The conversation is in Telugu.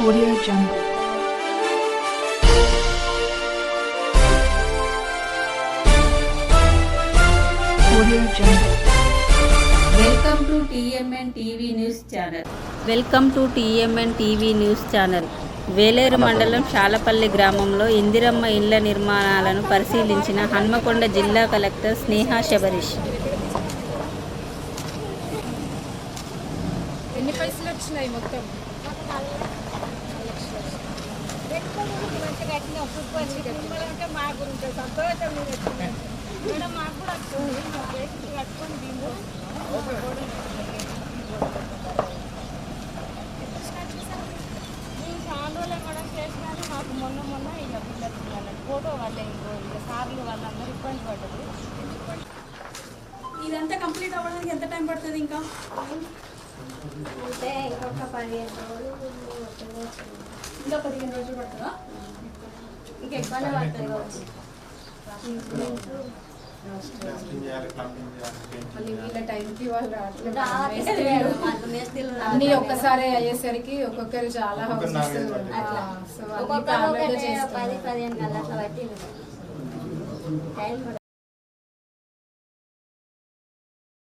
Audio Jungle. Audio Jungle. Welcome to TMN TV news channel welcome to TMN TV news channel Veleru మండలం శాలపల్లి గ్రామంలో ఇందిరమ్మ ఇళ్ళ నిర్మాణాలను పరిశీలించిన హన్మకొండ జిల్లా కలెక్టర్ స్నేహ శబరీష్. ఎన్ని పైసలు వచ్చినాయి మొత్తం? మాకు మొన్న మొన్న ఇక పిల్లలు ఫోటో వాళ్ళే ఇంకో ఇక సార్లు వాళ్ళందరూ ఇబ్బంది పడ్డరు ఇదంతా కంప్లీట్ అవ్వడానికి ఎంత టైం పడుతుంది ఇంకా? అంటే ఇంకొక పదిహేను రోజులు ఇంకా పదిహేను రోజులు పడుతుందా? ఇంకా ఎక్కువనే పడుతుంది కావచ్చు అన్ని. ఒక్కసారి అయ్యేసరికి ఒక్కొక్కరు చాలా అట్లా సో